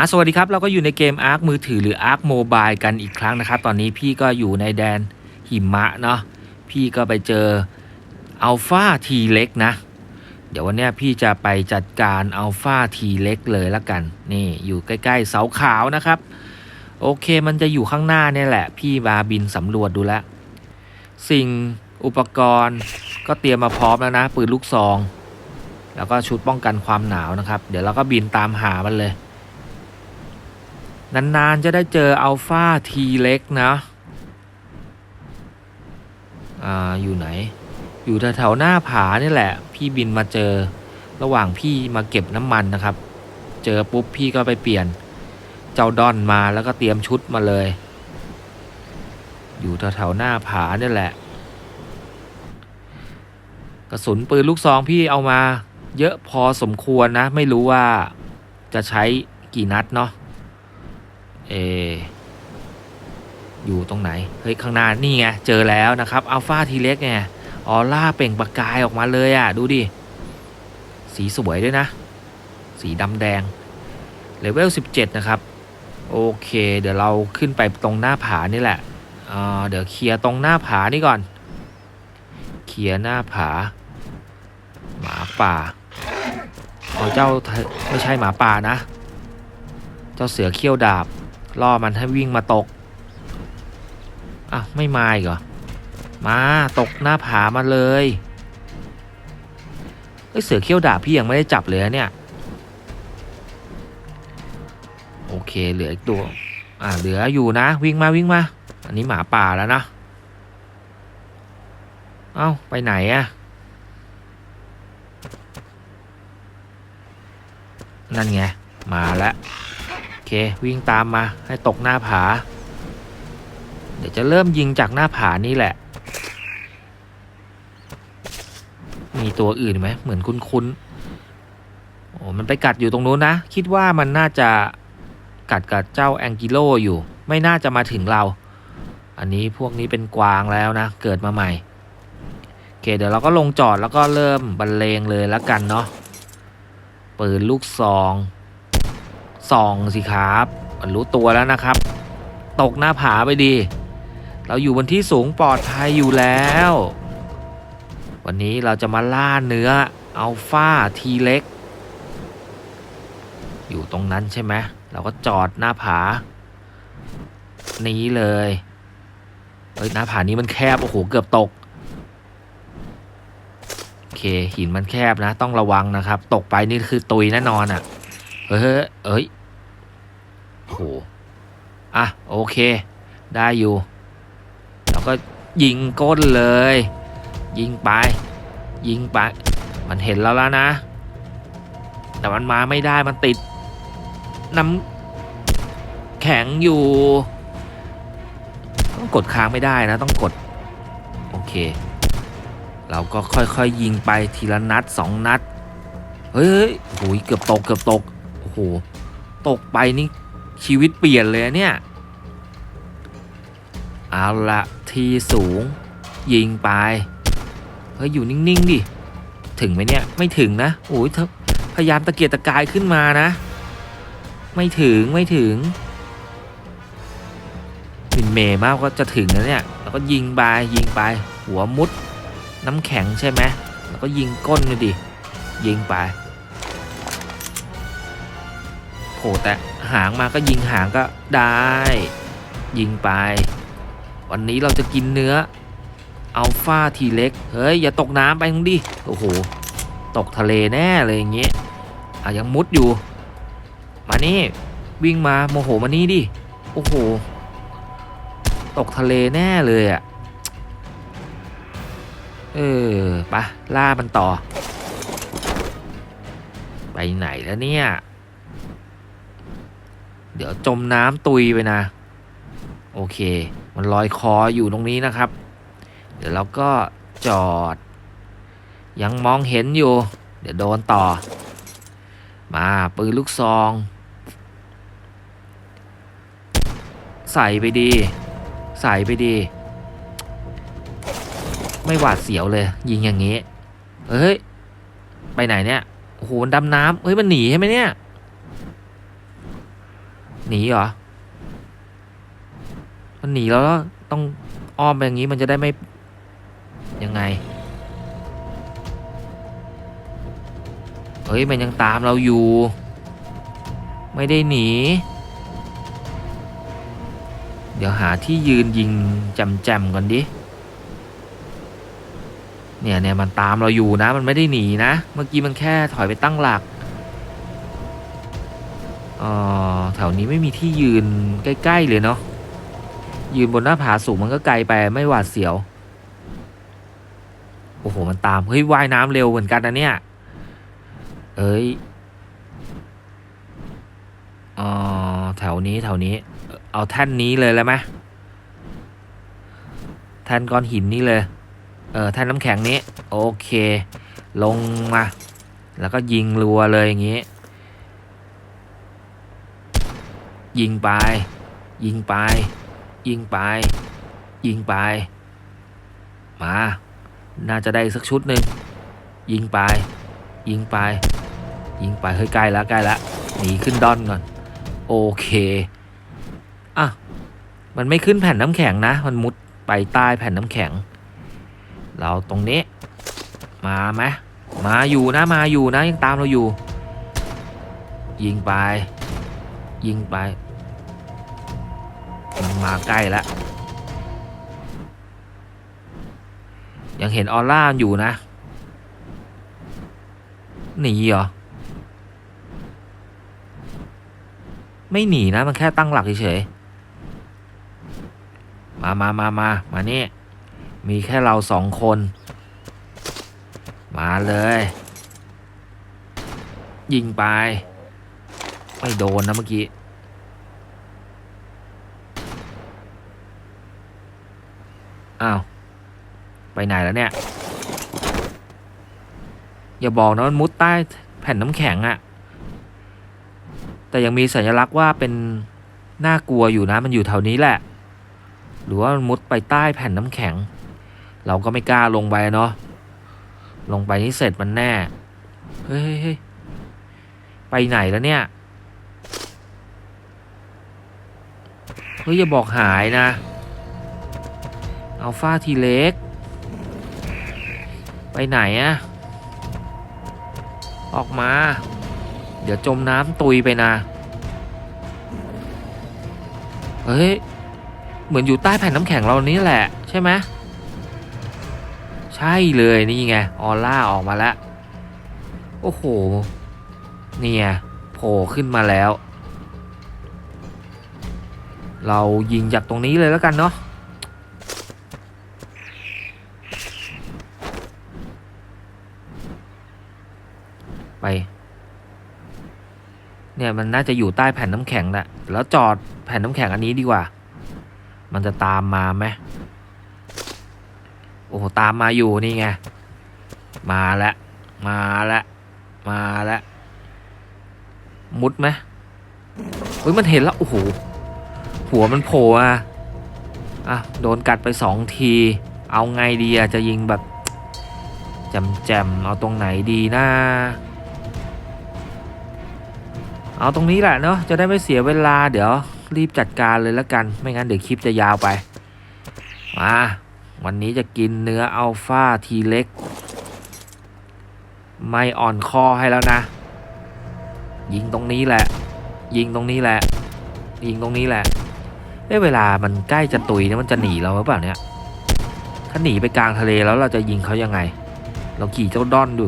าสวัสดีครับ เราก็อยู่ในเกม Ark มือถือหรือ Ark Mobile กันอีกครั้งนะครับ ตอนนี้พี่ก็อยู่ในแดนหิมะเนาะพี่ก็ไปเจออัลฟาทีเล็กนะ เดี๋ยววันนี้พี่จะไปจัดการอัลฟาทีเล็กเลยละกัน นี่อยู่ใกล้ ๆ เสาขาวนะครับ โอเคมันจะอยู่ข้างหน้าเนี่ยแหละ พี่บาบินสำรวจดูแลสิ่งอุปกรณ์ก็เตรียมมาพร้อมแล้วนะปืนลูกซอง แล้วก็ชุดป้องกันความหนาวนะครับ เดี๋ยวเราก็บินตามหามันเลย นานๆจะได้เจออัลฟาทีเล็กนะอ่าอยู่ไหน อยู่แถวๆหน้าผานี่แหละ พี่บินมาเจอระหว่างพี่มาเก็บน้ำมันนะครับ เจอปุ๊บพี่ก็ไปเปลี่ยน เจ้าดอนมาแล้วก็เตรียมชุดมาเลย อยู่แถวๆหน้าผานี่แหละ กระสุนปืนลูกซองพี่เอามา เยอะพอสมควรนะ ไม่รู้ว่าจะใช้กี่นัดเนาะ เออยู่ตรงไหน เฮ้ย ข้างหน้านี่ไง เจอแล้วนะครับอัลฟาทีเล็กไงออร่าเปล่งประกายออกมาเลยอะ่ะ ดูดิ สีสวยด้วยนะ สีดำแดง เลเวล 17 นะครับ โอเค เดี๋ยวเราขึ้นไปตรงหน้าผานี่แหละเดี๋ยวเคลียร์ตรงหน้าผานี่ก่อน เคลียร์หน้าผา หมาป่าเอาเจ้าไม่ใช่หมาป่านะ เจ้าเสือเขี้ยวดาบ ล่อมันให้วิ่งมาตกอะไม่มาอีกเหรอ มาตกหน้าผามาเลยเอ้ยเสือเขี้ยวดาบพี่ยังไม่ได้จับเลยเนี่ย โอเคเหลืออีกตัว อ่าเหลืออยู่นะ วิ่งมาวิ่งมา อันนี้หมาป่าแล้วนะ เอ้าไปไหนอะนั่นไง มาแล้ว เควิ่งตามมาให้ตกหน้าผา เดี๋ยวจะเริ่มยิงจากหน้าผานี่แหละ มีตัวอื่นไหมเหมือนคุ้นๆโอ้มันไปกัดอยู่ตรงนู้นนะ คิดว่ามันน่าจะกัดกับเจ้าแองกิโลอยู่ ไม่น่าจะมาถึงเรา อันนี้พวกนี้เป็นกวางแล้วนะ เกิดมาใหม่โอเคเดี๋ยวเราก็ลงจอดแล้วก็เริ่มบรรเลงเลยแล้วกันเนาะปืนลูกซอง ส่องสิครับ มันรู้ตัวแล้วนะครับ ตกหน้าผาไปดี เราอยู่บนที่สูงปลอดภัยอยู่แล้ว วันนี้เราจะมาล่าเนื้ออัลฟาทีเล็ก อยู่ตรงนั้นใช่ไหมเราก็จอดหน้าผา นี้เลยเฮ้ยหน้าผานี้มันแคบ โอ้โห เกือบตก โอเค หินมันแคบนะ ต้องระวังนะครับ ตกไปนี่คือตุยแน่นอนอะ่ะ เฮ้ยเอ้ย หอะโอเค ได้อยู่แล้วก็ยิงก้นเลย ยิงไป ยิงไป มันเห็นแล้วแล้วนะ แต่มันมาไม่ได้มันติดน้ำแข็งอยู่ ต้องกดค้างไม่ได้นะ ต้องกด โอเค เราก็ค่อยๆยยิงไปทีละนัดสองนัด เฮ้ยโอ้ยเกือบตกเกือบตก โอ้โห ตกไปนี่ ชีวิตเปลี่ยนเลยเนี่ย เอาละทีสูง ยิงไป เฮ้ย อยู่นิ่ง ๆ ดิ ถึงไหมเนี่ย ไม่ถึงนะ โอ้ยพยายามตะเกียกตะกายขึ้นมานะ ไม่ถึงไม่ถึงมินเมย์มากก็จะถึงแล้วเนี่ย แล้วก็ยิงไปยิงไป หัวมุด น้ำแข็งใช่ไหมแล้วก็ยิงก้นดูดิ ยิงไป โผล่แต่หางมาก็ยิงหางก็ได้ ยิงไป วันนี้เราจะกินเนื้ออัลฟาทีเล็กเฮ้ย อย่าตกน้ำไปมึงดิ โอ้โห ตกทะเลแน่เลยอย่างเงี้ยอะยังมุดอยู่ มานี่ วิ่งมาโมโหมานี่ดิ โอ้โห ตกทะเลแน่เลยอะ่ะ เออปะล่ามันต่อ ไปไหนแล้วเนี่ย เดี๋ยวจมน้ำตุยไปนะ โอเค มันลอยคออยู่ตรงนี้นะครับ เดี๋ยวเราก็จอด ยังมองเห็นอยู่ เดี๋ยวโดนต่อ มาปืนลูกซอง ใส่ไปดี ใส่ไปดี ไม่หวาดเสียวเลย ยิงอย่างนี้ เฮ้ย ไปไหนเนี่ยโอ้โหมันดำน้ำเฮ้ย มันหนีใช่ไหมเนี่ย หนีเหรอ มันหนีแล้วต้องอ้อมไปอย่างนี้มันจะได้ไม่ยังไง เฮ้ยมันยังตามเราอยู่ ไม่ได้หนี เดี๋ยวหาที่ยืนยิงจำแจมๆก่อนดิ เนี่ยเนี่ยมันตามเราอยู่นะ มันไม่ได้หนีนะ เมื่อกี้มันแค่ถอยไปตั้งหลัก แถวนี้ไม่มีที่ยืนใกล้ ๆ เลยเนาะยืนบนหน้าผาสูงมันก็ไกลไปไม่หวาดเสียว โอ้โห มันตาม เฮ้ยว่ายน้ำเร็วเหมือนกันนะเนี่ย เอ้ยออแถวนี้แถวนี้ เอาแท่นนี้เลยแล้วไหมแท่นก้อนหินนี่เลย เออแท่นน้ำแข็งนี้ โอเค ลงมา แล้วก็ยิงรัวเลยอย่างนี้ ยิงไป ยิงไป ยิงไป ยิงไป มา น่าจะได้สักชุดหนึ่งยิงไป ยิงไป ยิงไปเฮ้ยใกล้แล้วใกล้แล้วหนีขึ้นดอนก่อน โอเค อะ มันไม่ขึ้นแผ่นน้ำแข็งนะ มันมุดไปใต้แผ่นน้ำแข็ง เราตรงนี้ มาไหมมาอยู่นะ มาอยู่นะ ยังตามเราอยู่ ยิงไป ยิงไป มันมาใกล้แล้ว ยังเห็นออร่าอยู่นะ หนีเหรอ ไม่หนีนะ มันแค่ตั้งหลักเฉยๆ มามามามามานี่ มีแค่เราสองคน มาเลย ยิงไป ไม่โดนนะเมื่อกี้ อ้าว ไปไหนแล้วเนี่ย อย่าบอกนะมันมุดใต้แผ่นน้ำแข็งอะแต่ยังมีสัญลักษณ์ว่าเป็นน่ากลัวอยู่นะมันอยู่แถวนี้แหละ หรือว่ามันมุดไปใต้แผ่นน้ำแข็ง เราก็ไม่กล้าลงไปเนาะลงไปนี่เสร็จมันแน่ เฮ้ยเฮ้ยเฮ้ยไปไหนแล้วเนี่ย ฮ้ยอย่าบอกหายนะอัลฟาทีเล็ก ไปไหนอะออกมา เดี๋ยวจมน้ำตุยไปนะ เฮ้ย เหมือนอยู่ใต้แผ่นน้ำแข็งเรานี้แหละ ใช่ไหมใช่เลยนี่ไง ออร่าออกมาแล้ว โอ้โหนี่ไงโผล่ขึ้นมาแล้ว เรายิงจากตรงนี้เลยแล้วกันเนาะไป เนี่ยมันน่าจะอยู่ใต้แผ่นน้ำแข็งแหละแล้วจอดแผ่นน้ำแข็งอันนี้ดีกว่า มันจะตามมาไหมโอ้โหตามมาอยู่นี่ไง มาแล้ว มาแล้ว มาแล้ว มุดไหมเฮ้ยมันเห็นแล้ว โอ้โห หัวมันโผล่อะอะ โดนกัดไปสองที เอาไงดีอะจะยิงแบบแจมแจมเอาตรงไหนดีนะ เอาตรงนี้แหละเนาะจะได้ไม่เสียเวลาเดี๋ยวรีบจัดการเลยล้วกัน ไม่งั้นเดี๋ยวคลิปจะยาวไป มา วันนี้จะกินเนื้ออัลฟาทีเล็ก ไม่อ่อนคอให้แล้วนะ ยิงตรงนี้แหละ ยิงตรงนี้แหละ ยิงตรงนี้แหละ เอ้เวลามันใกล้จะตุยเนี่ยมันจะหนีเราหรือเปล่าเนี่ยถ้าหนีไปกลางทะเลแล้วเราจะยิงเขายังไง เราขี่เจ้าดอนดู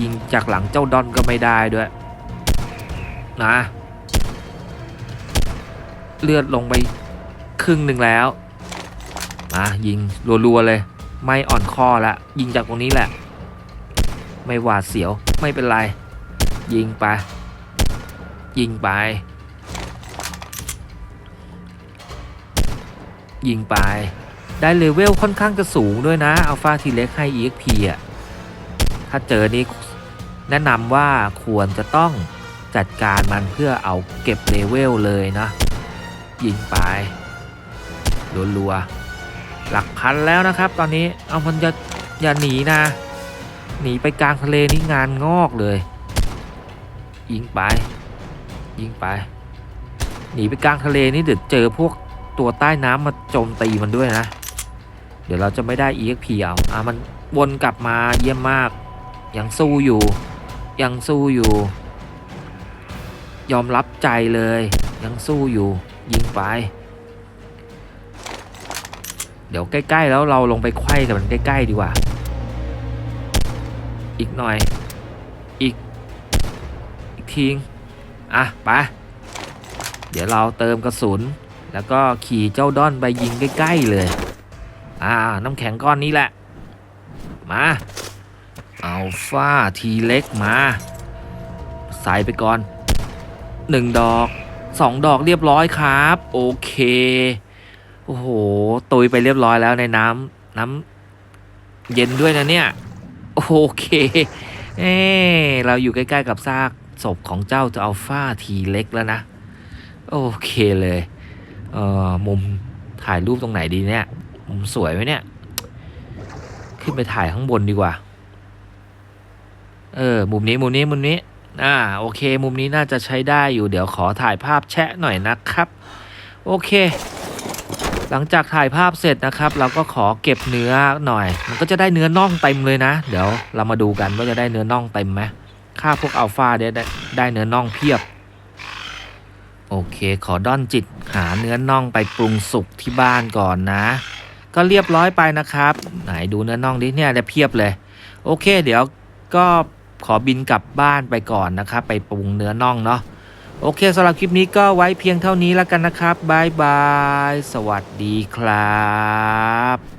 ยิงจากหลังเจ้าดอนก็ไม่ได้ด้วย นะ เลือดลงไปครึ่งหนึ่งแล้ว มายิงรัวๆเลย ไม่อ่อนข้อละยิงจากตรงนี้แหละ ไม่หวาดเสียวไม่เป็นไร ยิงไป ยิงไป ยิงไป ได้เลเวลค่อนข้างจะสูงด้วยนะอัลฟาทีเล็กให้ EXP อะถ้าเจอนี่แนะนำว่าควรจะต้องจัดการมันเพื่อเอาเก็บเลเวลเลยนะ ยิงไปรัวๆหลักพันแล้วนะครับ ตอนนี้เอามันจะอย่าหนีนะ หนีไปกลางทะเลนี่งานงอกเลย ยิงไป ยิงไป หนีไปกลางทะเลนี่เดี๋ยวเจอพวก ตัวใต้น้ำมาโจมตีมันด้วยนะ เดี๋ยวเราจะไม่ได้ EXP เอาอะมันวนกลับมาเยี่ยมมาก ยังสู้อยู่ ยังสู้อยู่ ยอมรับใจเลย ยังสู้อยู่ ยิงไป เดี๋ยวใกล้ ๆ แล้วเราลงไปไขว้กับมันใกล้ ๆ ดีกว่า อีกหน่อย อีก อีกทีงอะ ไป เดี๋ยวเราเติมกระสุน แล้วก็ขี่เจ้าด้อนไปยิงใกล้ๆเลย อ่า น้ำแข็งก้อนนี้แหละ มาอัลฟาทีเล็กมาใส่ไปก่อนหนึ่งดอกสองดอกเรียบร้อยครับ โอเค โอ้โห ตุยไปเรียบร้อยแล้วในน้ำน้ำเย็นด้วยนะเนี่ย โอเคเอเราอยู่ใกล้ ๆ กับซากศพของเจ้าอัลฟาทีเล็กแล้วนะ โอเคเลย เอ่อมุมถ่ายรูปตรงไหนดีเนี่ย มุมสวยไหมเนี่ย ขึ้นไปถ่ายข้างบนดีกว่า เออ มุมนี้มุมนี้มุมนี้ อ่า โอเค มุมนี้น่าจะใช้ได้อยู่ เดี๋ยวขอถ่ายภาพแชะหน่อยนะครับ โอเค หลังจากถ่ายภาพเสร็จนะครับ เราก็ขอเก็บเนื้อหน่อย มันก็จะได้เนื้อน่องเต็มเลยนะ เดี๋ยวเรามาดูกันว่าจะได้เนื้อน่องเต็มไหมค่าพวกอัลฟาได้ได้ได้เนื้อน่องเพียบ โอเค ขอด้อนจิตหาเนื้อน่องไปปรุงสุกที่บ้านก่อนนะ ก็เรียบร้อยไปนะครับ ไหนดูเนื้อน่องดิเนี่ยได้เพียบเลย โอเค เดี๋ยวก็ขอบินกลับบ้านไปก่อนนะครับ ไปปรุงเนื้อน่องเนาะโอเคสำหรับคลิปนี้ก็ไว้เพียงเท่านี้แล้วกันนะครับบายบาย สวัสดีครับ